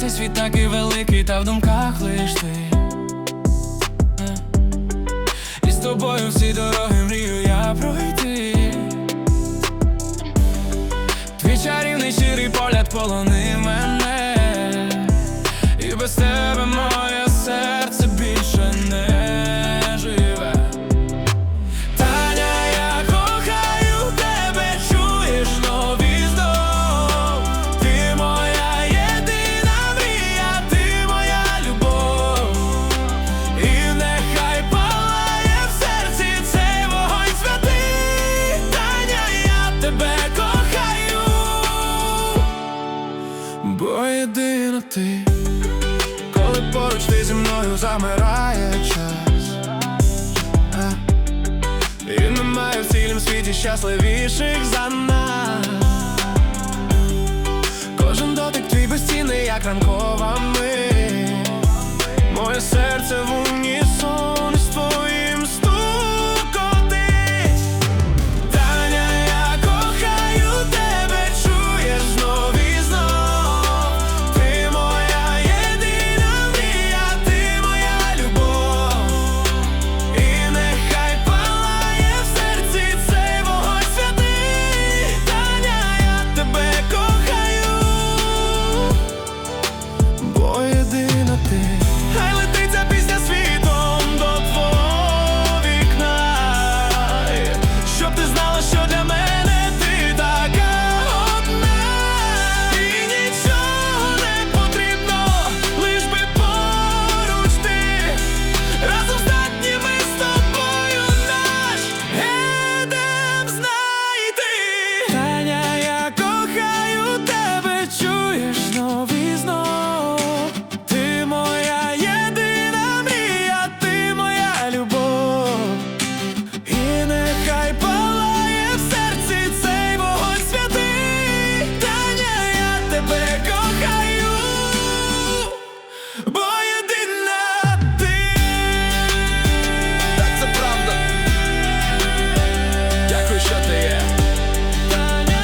цей світ такий великий, та в думках лиш ти. І з тобою всі дороги мрію я пройти. Твій чарівний щирий погляд полонив мене, ти, коли поруч ти зі мною замирає час. Е. І немає в цілім світі щасливіших за нас Кожен дотик твій безцінний, як ранкова ми, Моє серце в знаю, що ти є. Таня,